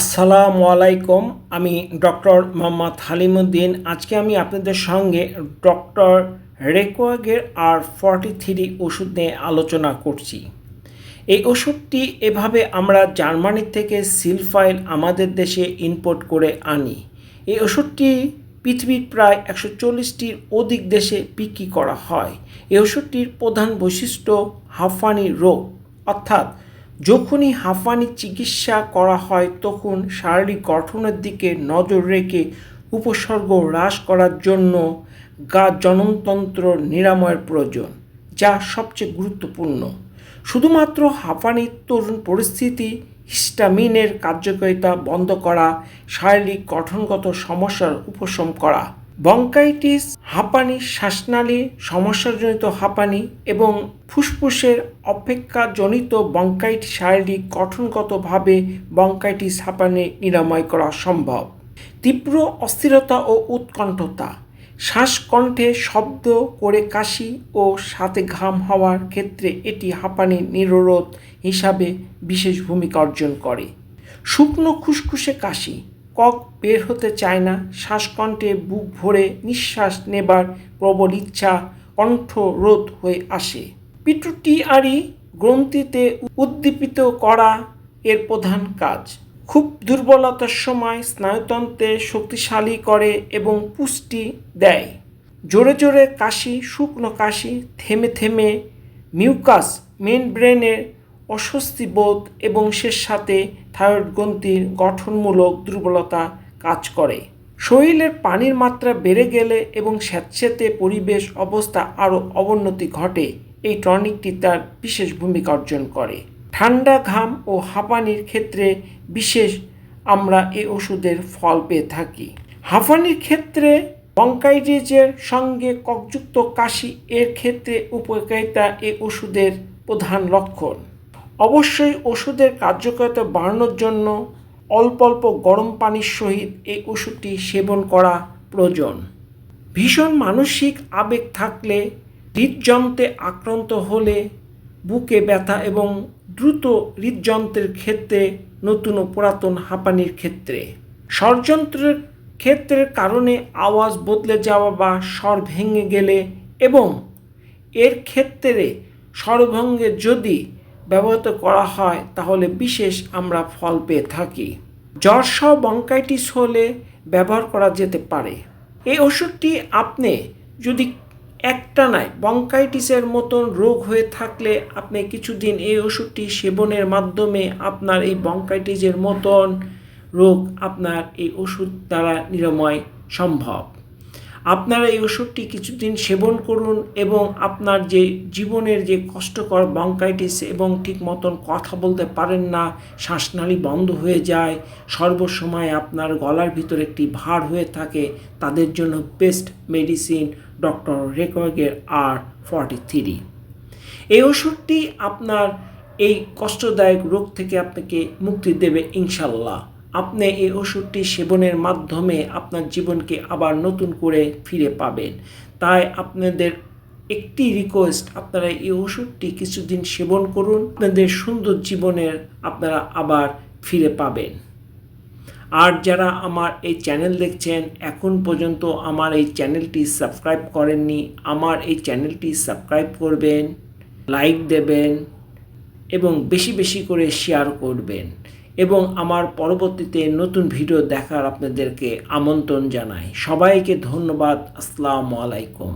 আসসালামু আলাইকুম, আমি ডক্টর মোহাম্মদ হালিমুদ্দিন। আজকে আমি আপনাদের সঙ্গে ডক্টর রেকোয়াগের আর ফর্টি থ্রি ওষুধ নিয়ে আলোচনা করছি। এই ওষুধটি এভাবে আমরা জার্মানি থেকে সিলফাইল আমাদের দেশে ইম্পোর্ট করে আনি। এই ওষুধটি পৃথিবীর প্রায় একশো চল্লিশটির অধিক দেশে বিক্রি করা হয়। এই ওষুধটির প্রধান বৈশিষ্ট্য হাঁফানি রোগ, অর্থাৎ যখনই হাঁফানি চিকিৎসা করা হয়, তখন শারীরিক গঠনের দিকে নজর রেখে উপসর্গ হ্রাস করার জন্য গা জননতন্ত্র নিরাময়ের প্রয়োজন, যা সবচেয়ে গুরুত্বপূর্ণ। শুধুমাত্র হাঁফানির তরুণ পরিস্থিতি, হিস্টামিনের কার্যকারিতা বন্ধ করা, শারীরিক গঠনগত সমস্যার উপশম করা। বঙ্কাইটিস হাঁপানি, শ্বাসনালী, সমস্যাজনিত হাঁপানি এবং ফুসফুসের অপেক্ষাজনিত বঙ্কাইটিস শারীরিক গঠনগতভাবে বঙ্কাইটিস হাঁপানি নিরাময় করা সম্ভব। তীব্র অস্থিরতা ও উৎকণ্ঠতা, শ্বাসকণ্ঠে শব্দ করে কাশি ও সাথে ঘাম হওয়ার ক্ষেত্রে এটি হাঁপানি নিরোধ হিসাবে বিশেষ ভূমিকা অর্জন করে। শুকনো খুসখুসে কাশি কক বের হতে চায় না। শ্বাসকণ্ঠে বুক ভরে নিঃশ্বাস নেবার প্রবল ইচ্ছা কণ্ঠরোধ হয়ে আসে। পিটুটিআরি গ্রন্থিতে উদ্দীপিত করা এর প্রধান কাজ। খুব দুর্বলতার সময় স্নায়ুতন্ত্রে শক্তিশালী করে এবং পুষ্টি দেয়। জোরে জোরে কাশি, শুকনো কাশি, থেমে থেমে মিউকাস মেন ব্রেনের অস্বস্তি বোধ এবং সে সাথে থাইরয়েড গ্রন্থির গঠনমূলক দুর্বলতা কাজ করে। শরীরের পানির মাত্রা বেড়ে গেলে এবং স্যাঁতস্যাঁতে পরিবেশ অবস্থা আরও অবনতি ঘটে, এই টনিকটি তার বিশেষ ভূমিকা অর্জন করে। ঠান্ডা ঘাম ও হাঁপানির ক্ষেত্রে বিশেষ আমরা এই ওষুধের ফল পেয়ে থাকি। হাঁপানির ক্ষেত্রে বঙ্কাইটিসের সঙ্গে ককযুক্ত কাশি এর ক্ষেত্রে উপকারিতা এই ওষুধের প্রধান লক্ষণ। অবশ্যই ওষুধের কার্যকারিতা বাড়ানোর জন্য অল্প অল্প গরম পানির সহিত এই ওষুধটি সেবন করা প্রয়োজন। ভীষণ মানসিক আবেগ থাকলে, হৃদযন্ত্রে আক্রান্ত হলে বুকে ব্যথা এবং দ্রুত হৃদযন্ত্রের ক্ষেত্রে নতুন ও পুরাতন হাঁপানির ক্ষেত্রে। ষড়যন্ত্রের ক্ষেত্রের কারণে আওয়াজ বদলে যাওয়া বা স্বর ভেঙে গেলে এবং এর ক্ষেত্রে স্বরভঙ্গে যদি ব্যবহৃত করা হয়, তাহলে বিশেষ আমরা ফল পেয়ে থাকি। জ্বর সহ বঙ্কাইটিস হলে ব্যবহার করা যেতে পারে। এই ওষুধটি আপনি যদি একটা একটানায় বঙ্কাইটিসের মতন রোগ হয়ে থাকলে আপনি কিছুদিন এই ওষুধটি সেবনের মাধ্যমে আপনার এই বঙ্কাইটিসের মতন রোগ আপনার এই ওষুধ দ্বারা নিরাময় সম্ভব। আপনারা এই ওষুধটি কিছুদিন সেবন করুন এবং আপনার যে জীবনের যে কষ্টকর বঙ্কাইটিস এবং ঠিক মতন কথা বলতে পারেন না, শ্বাসনালী বন্ধ হয়ে যায়, সর্বসময় আপনার গলার ভিতর একটি ভার হয়ে থাকে, তাদের জন্য বেস্ট মেডিসিন ডক্টর রেকর্গের আর ফর্টি থ্রি এই ওষুধটি আপনার এই কষ্টদায়ক রোগ থেকে আপনাকে মুক্তি দেবে ইনশাল্লাহ। আপনি এই ওষুধটি সেবনের মাধ্যমে আপনার জীবনকে আবার নতুন করে ফিরে পাবেন। তাই আপনাদের একটি রিকোয়েস্ট আপনারা এই ওষুধটি কিছুদিন সেবন করুন, আপনাদের সুন্দর জীবনের আপনারা আবার ফিরে পাবেন। আর যারা আমার এই চ্যানেল দেখছেন, এখন পর্যন্ত আমার এই চ্যানেলটি সাবস্ক্রাইব করেননি, আমার এই চ্যানেলটি সাবস্ক্রাইব করবেন লাইক দেবেন এবং বেশি বেশি করে শেয়ার করবেন। এবং আমার পরবর্তীতে নতুন ভিডিও দেখার আপনাদেরকে আমন্ত্রণ জানাই। সবাইকে ধন্যবাদ। আসসালামু আলাইকুম।